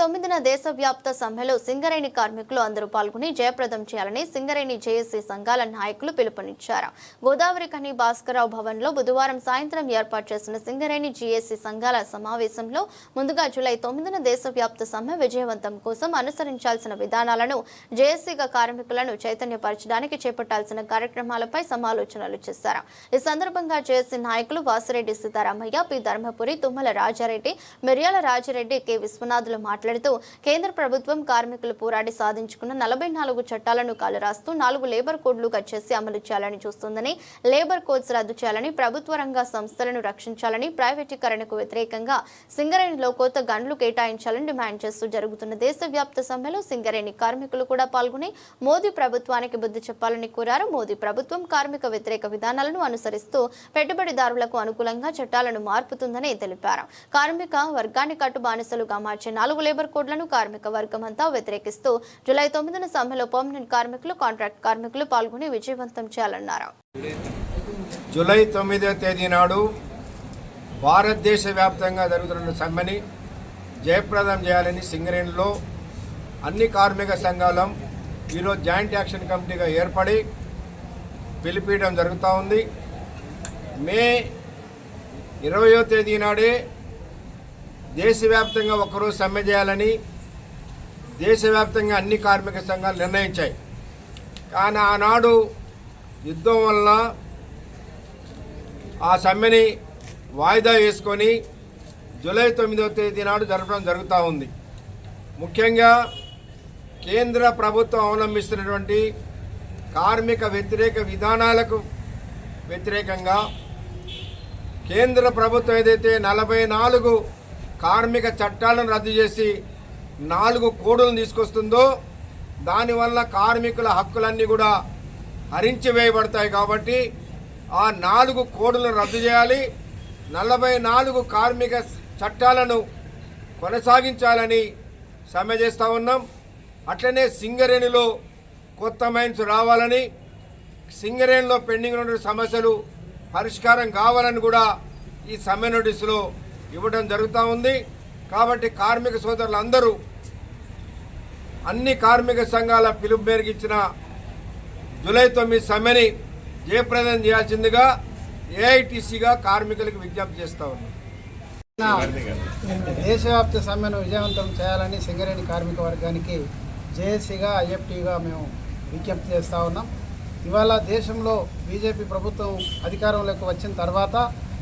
తొమ్మిదిన దేశవ్యాప్త సమ్మెలో సింగరేణి కార్మికులు అందరూ పాల్గొని జయప్రదం చేయాలని సింగరేణి జేఏసీ సంఘాల నాయకులు పిలుపునిచ్చారు. గోదావరి కని భాస్కరరావు భవన్లో బుధవారం సాయంత్రం ఏర్పాటు చేసిన సింగరేణి జీఏసీ సంఘాల సమావేశంలో ముందుగా జూలై తొమ్మిదిన దేశవ్యాప్త సమ్మె విజయవంతం కోసం అనుసరించాల్సిన విధానాలను జేఏసీగా కార్మికులను చైతన్యపరచడానికి చేపట్టాల్సిన కార్యక్రమాలపై సమాలోచనలు చేశారు. ఈ సందర్భంగా జేఏసీ నాయకులు వాసిరెడ్డి సీతారామయ్య పి. ధర్మపురి తుమ్మల రాజారెడ్డి మిర్యాల రాజారెడ్డి కె. విశ్వనాథులు మాట్లాడుతూ కేంద్ర ప్రభుత్వం కార్మికులు పోరాడి సాధించుకున్న నలభై నాలుగు చట్టాలను కాలరాస్తూ నాలుగు లేబర్ కోడ్లుగా చేసి అమలు చేయాలని చూస్తుందని లేబర్ కోడ్స్ రద్దు చేయాలని ప్రభుత్వ రంగ సంస్థలను రక్షించాలని ప్రైవేటీకరణకు వ్యతిరేకంగా సింగరేణిలో కొత్త గండ్లు కేటాయించాలని డిమాండ్ చేస్తూ జరుగుతున్న దేశవ్యాప్త సమ్మెలో సింగరేణి కార్మికులు కూడా పాల్గొని మోదీ ప్రభుత్వానికి బుద్ధి చెప్పాలని కోరారు. మోదీ ప్రభుత్వం కార్మిక వ్యతిరేక విధానాలను అనుసరిస్తూ పెట్టుబడిదారులకు అనుకూలంగా చట్టాలను మార్పుతుందని తెలిపారు. కార్మిక వర్గాన్ని కట్టు బానిసలుగా మార్చే నాలుగు లేబర్ కోడ్లను కార్మిక వర్గం అంతా వ్యతిరేకిస్తూ జూలై తొమ్మిదిన సమ్మెలో పర్మనెంట్ కార్మికులు కాంట్రాక్ట్ కార్మికులు పాల్గొని విజయవంతం చేయాలన్నారు. జూలై తొమ్మిదవ తేదీ నాడు భారతదేశ వ్యాప్తంగా జరుగుతున్న సమ్మెని జయప్రదం చేయాలని సింగరేణిలో అన్ని కార్మిక సంఘాలం ఈరోజు జాయింట్ యాక్షన్ కమిటీగా ఏర్పడి పిలిపించడం జరుగుతూ ఉంది. మే ఇరవయో తేదీ నాడే దేశవ్యాప్తంగా ఒకరోజు సమ్మె చేయాలని దేశవ్యాప్తంగా అన్ని కార్మిక సంఘాలు నిర్ణయించాయి. కానీ ఆనాడు యుద్ధం వల్ల ఆ సమ్మెని వాయిదా వేసుకొని జూలై తొమ్మిదవ తేదీ నాడు జరపడం జరుగుతూ ఉంది. ముఖ్యంగా కేంద్ర ప్రభుత్వం అవలంబిస్తున్నటువంటి కార్మిక వ్యతిరేక విధానాలకు వ్యతిరేకంగా కేంద్ర ప్రభుత్వం ఏదైతే నలభై నాలుగు కార్మిక చట్టాలను రద్దు చేసి నాలుగు కోడులను తీసుకొస్తుందో దానివల్ల కార్మికుల హక్కులన్నీ కూడా హరించి వేయబడతాయి కాబట్టి ఆ నాలుగు కోడులను రద్దు చేయాలి. నలభై నాలుగు కార్మిక చట్టాలను కొనసాగించాలని సమ్మె చేస్తూ ఉన్నాం. అట్లనే సింగరేణిలో కొత్త మైన్స్ రావాలని సింగరేణిలో పెండింగ్ ఉన్న సమస్యలు పరిష్కారం కావాలని కూడా ఈ సమ్మె నోటీసులో ఇవ్వడం జరుగుతూ ఉంది. కాబట్టి కార్మిక సోదరులు అందరూ అన్ని కార్మిక సంఘాల పిలుపు మేరకు ఇచ్చిన జూలై తొమ్మిది సమ్మెని జయప్రదం చేయాల్సిందిగా ఏఐటీసీగా కార్మికులకు విజ్ఞప్తి చేస్తా ఉన్నాం. దేశవ్యాప్త సమ్మెను విజయవంతం చేయాలని సింగరేణి కార్మిక వర్గానికి జేఏసీగా ఐఎఫ్టీగా మేము విజ్ఞప్తి చేస్తూ ఉన్నాం. ఇవాళ దేశంలో బీజేపీ ప్రభుత్వం అధికారంలోకి వచ్చిన తర్వాత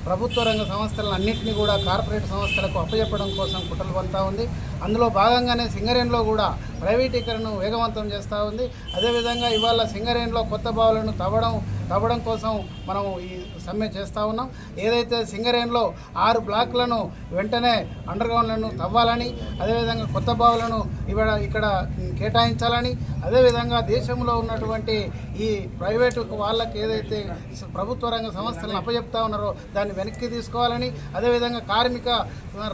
ప్రభుత్వ రంగ సంస్థలను అన్నింటినీ కూడా కార్పొరేట్ సంస్థలకు అప్పచెప్పడం కోసం కుట్రలు పంతా ఉంది. అందులో భాగంగానే సింగరేణిలో కూడా ప్రైవేటీకరణను వేగవంతం చేస్తూ ఉంది. అదేవిధంగా ఇవాళ సింగరేణిలో కొత్త బావులను తవ్వడం తవ్వడం కోసం మనం ఈ సమ్మె చేస్తూ ఉన్నాం. ఏదైతే సింగరేణిలో ఆరు బ్లాక్లను వెంటనే అండర్గ్రౌండ్లను తవ్వాలని అదేవిధంగా కొత్త బావులను ఇవాళ ఇక్కడ కేటాయించాలని అదేవిధంగా దేశంలో ఉన్నటువంటి ఈ ప్రైవేటు వాళ్ళకి ఏదైతే ప్రభుత్వ రంగ సంస్థలను అప్పచెప్తా ఉన్నారో దాన్ని వెనక్కి తీసుకోవాలని అదేవిధంగా కార్మిక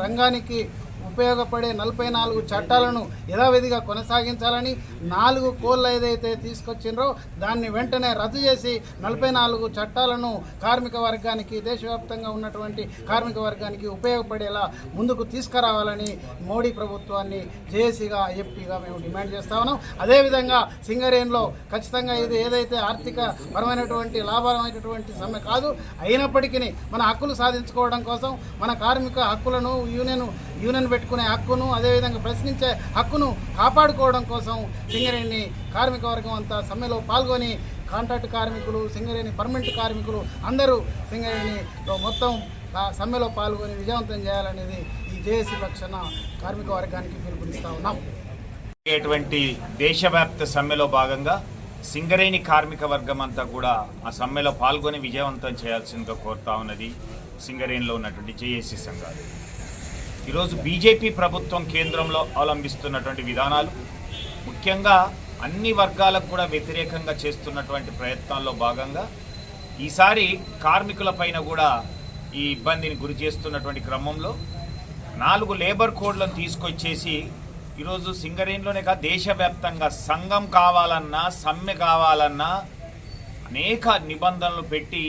రంగానికి ఉపయోగపడే నలభై నాలుగు చట్టాలను యథావిధిగా కొనసాగించాలని నాలుగు కోళ్ళు ఏదైతే తీసుకొచ్చిండ్రో దాన్ని వెంటనే రద్దు చేసి నలభై నాలుగు చట్టాలను కార్మిక వర్గానికి దేశవ్యాప్తంగా ఉన్నటువంటి కార్మిక వర్గానికి ఉపయోగపడేలా ముందుకు తీసుకురావాలని మోడీ ప్రభుత్వాన్ని జేఏసీగా ఐఎఫ్టీగా మేము డిమాండ్ చేస్తా ఉన్నాం. అదేవిధంగా సింగరేణిలో ఖచ్చితంగా ఇది ఏదైతే ఆర్థిక పరమైనటువంటి లాభమైనటువంటి సమ్మె కాదు అయినప్పటికీ మన హక్కులు సాధించుకోవడం కోసం మన కార్మిక హక్కులను యూనియన్ యూనియన్ పెట్టుకునే హక్కును అదేవిధంగా ప్రశ్నించే హక్కును కాపాడుకోవడం కోసం సింగరేణి కార్మిక వర్గం అంతా సమ్మెలో పాల్గొని కాంట్రాక్ట్ కార్మికులు సింగరేణి పర్మనెంట్ కార్మికులు అందరూ సింగరేణిలో మొత్తం ఆ సమ్మెలో పాల్గొని విజయవంతం చేయాలనేది ఈ జేఏసీ పక్షాన కార్మిక వర్గానికి పిలుపునిస్తా ఉన్నాం. ఎటువంటి దేశవ్యాప్త సమ్మెలో భాగంగా సింగరేణి కార్మిక వర్గం అంతా కూడా ఆ సమ్మెలో పాల్గొని విజయవంతం చేయాల్సిందిగా కోరుతా ఉన్నది సింగరేణిలో ఉన్నటువంటి జేఏసీ సంఘాలు. ఈరోజు బీజేపీ ప్రభుత్వం కేంద్రంలో అవలంబిస్తున్నటువంటి విధానాలు ముఖ్యంగా అన్ని వర్గాలకు కూడా వ్యతిరేకంగా చేస్తున్నటువంటి ప్రయత్నాల్లో భాగంగా ఈసారి కార్మికుల పైన కూడా ఈ ఇబ్బందిని గురి చేస్తున్నటువంటి క్రమంలో నాలుగు లేబర్ కోడ్లను తీసుకొచ్చేసి ఈరోజు సింగరేణిలోనే కాదు దేశవ్యాప్తంగా సంఘం కావాలన్నా సమ్మె కావాలన్నా అనేక నిబంధనలు పెట్టి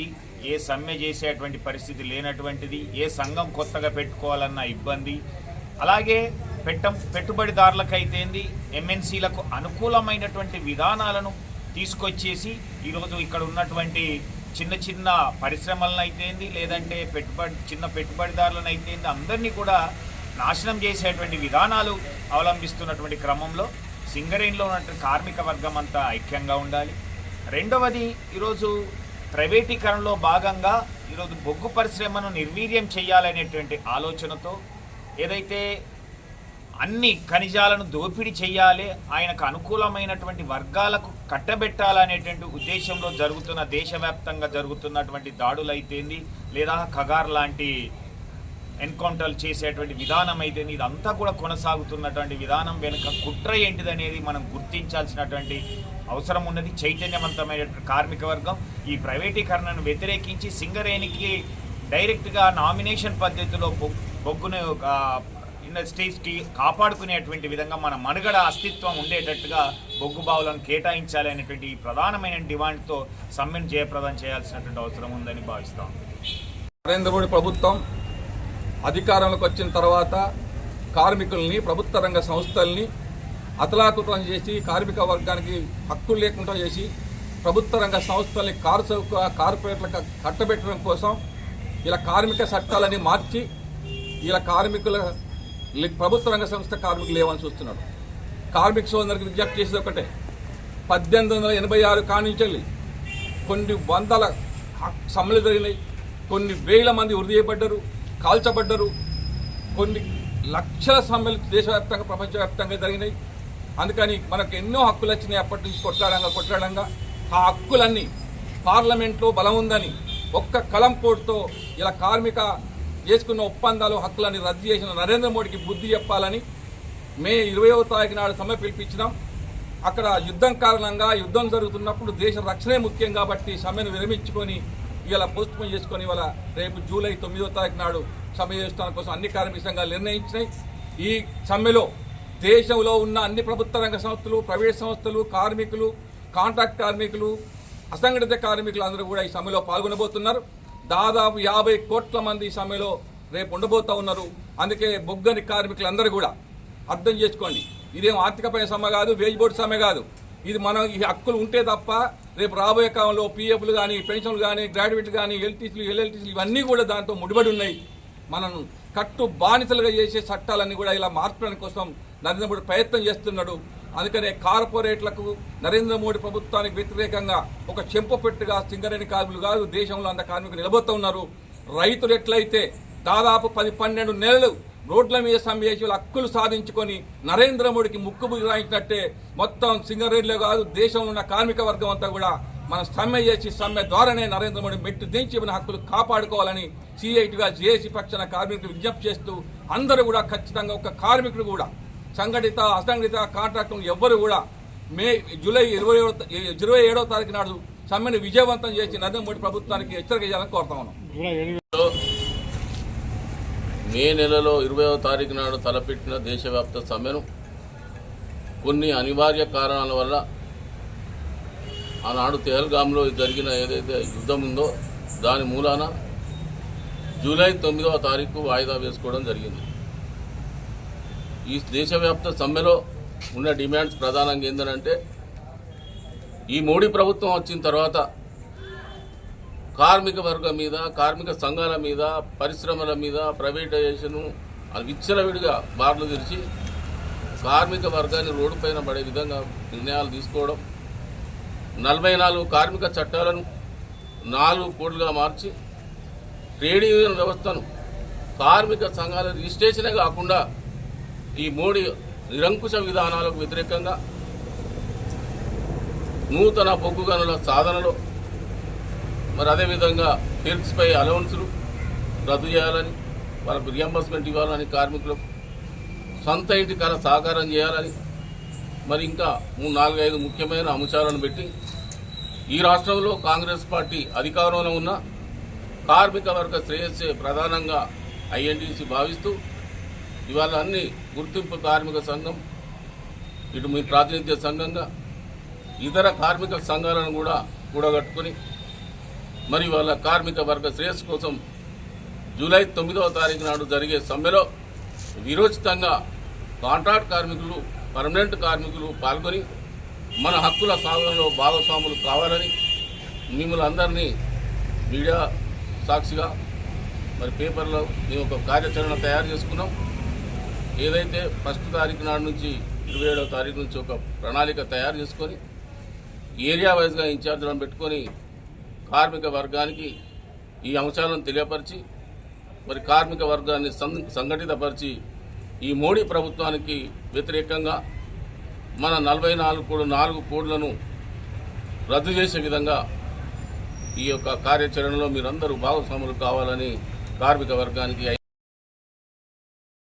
ఏ సమ్మె చేసేటువంటి పరిస్థితి లేనటువంటిది ఏ సంఘం కొత్తగా పెట్టుకోవాలన్న ఇబ్బంది. అలాగే పెట్టం పెట్టుబడిదారులకైతేంది ఎంఎన్సీలకు అనుకూలమైనటువంటి విధానాలను తీసుకొచ్చేసి ఈరోజు ఇక్కడ ఉన్నటువంటి చిన్న చిన్న పరిశ్రమలను అయితేంది లేదంటే పెట్టుబడి చిన్న పెట్టుబడిదారులను అయితేంది అందరినీ కూడా నాశనం చేసేటువంటి విధానాలు అవలంబిస్తున్నటువంటి క్రమంలో సింగరేణిలో ఉన్నటువంటి కార్మిక వర్గం అంతా ఐక్యంగా ఉండాలి. రెండవది ఈరోజు ప్రైవేటీకరణలో భాగంగా ఈరోజు బొగ్గు పరిశ్రమను నిర్వీర్యం చేయాలనేటువంటి ఆలోచనతో ఏదైతే అన్ని ఖనిజాలను దోపిడీ చేయాలి ఆయనకు అనుకూలమైనటువంటి వర్గాలకు కట్టబెట్టాలనేటువంటి ఉద్దేశంలో జరుగుతున్న దేశవ్యాప్తంగా జరుగుతున్నటువంటి దాడులు అయితేంది లేదా కగార్ లాంటి ఎన్కౌంటర్లు చేసేటువంటి విధానం అయితే ఇదంతా కూడా కొనసాగుతున్నటువంటి విధానం వెనుక కుట్ర ఏంటిదనేది మనం గుర్తించాల్సినటువంటి అవసరం ఉన్నది చైతన్యవంతమైన కార్మిక వర్గం. ఈ ప్రైవేటీకరణను వ్యతిరేకించి సింగరేణికి డైరెక్ట్గా నామినేషన్ పద్ధతిలో బొగ్గును ఇండస్ట్రీస్కి కాపాడుకునేటువంటి విధంగా మన మనుగడ అస్తిత్వం ఉండేటట్టుగా బొగ్గు బావులను కేటాయించాలి అనేటువంటి ఈ ప్రధానమైన డిమాండ్తో సమ్మెను జయప్రదం చేయాల్సినటువంటి అవసరం ఉందని భావిస్తాం నరేంద్ర మోడీ ప్రభుత్వం అధికారంలోకి వచ్చిన తర్వాత కార్మికుల్ని ప్రభుత్వ రంగ సంస్థల్ని అతలాకుతం చేసి కార్మిక వర్గానికి హక్కులు లేకుండా చేసి ప్రభుత్వ రంగ సంస్థల్ని కారు చౌక కార్పొరేట్లకు కట్టబెట్టడం కోసం ఇలా కార్మిక చట్టాలని మార్చి ఇలా కార్మికుల ప్రభుత్వ రంగ సంస్థ కార్మికులు లేవని చూస్తున్నాడు. కార్మిక సోదరులకు విజ్ఞప్తి చేసేది ఒకటే. పద్దెనిమిది వందల ఎనభై ఆరు కానించెల్లి కొన్ని వందల సమ్మెలు జరిగినాయి. కొన్ని వేల మంది వృద్ధి కాల్చబడ్డరు. కొన్ని లక్షల సమ్మెలు దేశవ్యాప్తంగా ప్రపంచవ్యాప్తంగా జరిగినాయి. అందుకని మనకు ఎన్నో హక్కులు వచ్చినాయి అప్పటి నుంచి కొట్లాడంగా కొట్లాడంగా. ఆ హక్కులన్నీ పార్లమెంట్లో బలం ఉందని ఒక్క కలం పోటుతో ఇలా కార్మిక చేసుకున్న ఒప్పందాలు హక్కులని రద్దు చేసిన నరేంద్ర మోడీకి బుద్ధి చెప్పాలని మే ఇరవయో తారీఖు నాడు సమ్మె పిలిపించినాం. అక్కడ యుద్ధం కారణంగా యుద్ధం జరుగుతున్నప్పుడు దేశ రక్షణే ముఖ్యం కాబట్టి సమ్మెను విరమించుకొని ఇలా పోస్ట్ పోన్ చేసుకొని ఇవాళ రేపు జూలై తొమ్మిదో తారీఖు నాడు సమ్మె చేస్తాం కోసం అన్ని కార్మిక సంఘాలు నిర్ణయించినాయి. ఈ సమ్మెలో దేశంలో ఉన్న అన్ని ప్రభుత్వ రంగ సంస్థలు ప్రైవేట్ సంస్థలు కార్మికులు కాంట్రాక్ట్ కార్మికులు అసంఘటిత కార్మికులు అందరూ కూడా ఈ సమ్మెలో పాల్గొనబోతున్నారు. దాదాపు యాభై కోట్ల మంది ఈ సమ్మెలో రేపు ఉండబోతా ఉన్నారు. అందుకే బొగ్గని కార్మికులందరూ కూడా అర్థం చేసుకోండి. ఇదేం ఆర్థికపై సమ్మె కాదు వేజ్ బోర్డు సమ్మె కాదు. ఇది మనం ఈ హక్కులు ఉంటే తప్ప రేపు రాబోయే కాలంలో పీఎఫ్లు కానీ పెన్షన్లు కానీ గ్రాడ్యుయేట్లు కానీ ఎల్టీసీలు ఎల్ఎల్టీసీలు ఇవన్నీ కూడా దాంతో ముడిపడి ఉన్నాయి. మనం కట్టు బానిసలుగా చేసే చట్టాలన్నీ కూడా ఇలా మార్చడానికి కోసం నరేంద్ర మోడీ ప్రయత్నం చేస్తున్నాడు. అందుకనే కార్పొరేట్లకు నరేంద్ర మోడీ ప్రభుత్వానికి వ్యతిరేకంగా ఒక చెంపపెట్టుగా సింగరేణి కార్మికులు కాదు దేశంలో అంత కార్మికులు నిలబోతూ ఉన్నారు. రైతులు ఎట్లయితే దాదాపు పది పన్నెండు నెలలు రోడ్ల మీద సమ్మె హక్కులు సాధించుకొని నరేంద్ర మోడీకి ముక్కు రాయించినట్టే మొత్తం సింగరేణిలో కాదు దేశంలో ఉన్న కార్మిక వర్గం అంతా కూడా మనం సమ్మె చేసి సమ్మె ద్వారానే నరేంద్ర మోడీ మెట్టు దించి మన హక్కులు కాపాడుకోవాలని సిఐటిగా జేఏసీ పక్షాన కార్మికులు విజ్ఞప్తి చేస్తూ అందరూ కూడా ఖచ్చితంగా ఒక కార్మికుడు కూడా సంఘటిత అసంఘటిత కాంట్రాక్టులు ఎవ్వరు కూడా మే జూలై ఇరవై ఇరవై ఏడవ తారీఖు నాడు సమ్మెను విజయవంతం చేసి నరేంద్ర మోడీ ప్రభుత్వానికి హెచ్చరిక చేయాలని కోరుతా ఉన్నాం. మే నెలలో ఇరవైవ తారీఖు నాడు తలపెట్టిన దేశవ్యాప్త సమ్మెను కొన్ని అనివార్య కారణాల వల్ల ఆనాడు తెహల్గాంలో జరిగిన ఏదైతే యుద్ధం ఉందో దాని మూలాన జూలై తొమ్మిదవ తారీఖు వాయిదా వేసుకోవడం జరిగింది. ఈ దేశవ్యాప్త సమ్మెలో ఉన్న డిమాండ్స్ ప్రధానంగా ఏంటంటే ఈ మోడీ ప్రభుత్వం వచ్చిన తర్వాత కార్మిక వర్గం మీద కార్మిక సంఘాల మీద పరిశ్రమల మీద ప్రైవేటైజేషను అది విచ్చలవిడిగా బార్లు తెరిచి కార్మిక వర్గాన్ని రోడ్డుపైన పడే విధంగా నిర్ణయాలు తీసుకోవడం నలభై నాలుగు కార్మిక చట్టాలను నాలుగు కోట్లుగా మార్చి ట్రేడ్ యూనియన్ వ్యవస్థను కార్మిక సంఘాల రిజిస్ట్రేషనే కాకుండా ఈ మోడీ నిరంకుశ విధానాలకు వ్యతిరేకంగా నూతన బొగ్గు గనుల సాధనలో మరి అదేవిధంగా హెల్త్స్పై అలవన్సులు రద్దు చేయాలని వాళ్ళకు రియంబర్స్మెంట్ ఇవ్వాలని కార్మికులకు సొంత ఇంటి కళ సాకారం చేయాలని మరి ఇంకా మూడు నాలుగైదు ముఖ్యమైన అంశాలను పెట్టి ఈ రాష్ట్రంలో కాంగ్రెస్ పార్టీ అధికారంలో ఉన్న కార్మిక వర్గ శ్రేయస్సే ప్రధానంగా ఐఎన్టీసీ భావిస్తూ ఇవాళ అన్ని గుర్తింపు కార్మిక సంఘం ఇటు మీ ప్రాతినిధ్య సంఘంగా ఇతర కార్మిక సంఘాలను కూడా కూడగట్టుకొని మరి వాళ్ళ కార్మిక వర్గ శ్రేయస్సు కోసం జూలై తొమ్మిదవ తారీఖు నాడు జరిగే సమ్మెలో విరోచితంగా కాంట్రాక్ట్ కార్మికులు పర్మనెంట్ కార్మికులు పాల్గొని మన హక్కుల సాధనలో భాగస్వాములు కావాలని మిమ్మల్ని అందరినీ మీడియా సాక్షిగా మరి పేపర్లో మేము ఒక కార్యాచరణ తయారు చేసుకున్నాం. ఏదైతే ఫస్ట్ తారీఖు నాడు నుంచి ఇరవై ఏడవ తారీఖు నుంచి ఒక ప్రణాళిక తయారు చేసుకొని ఏరియా వైజ్గా ఇన్ఛార్జ్లను పెట్టుకొని కార్మిక వర్గానికి ఈ అంశాలను తెలియపరిచి మరి కార్మిక వర్గాన్ని సం- సంఘటితపరిచి ఈ మోడీ ప్రభుత్వానికి వ్యతిరేకంగా మన నలభై నాలుగు కోడు నాలుగు కోడ్లను రద్దు చేసే విధంగా ఈ యొక్క కార్యాచరణలో మీరందరూ భాగస్వాములు కావాలని కార్మిక వర్గానికి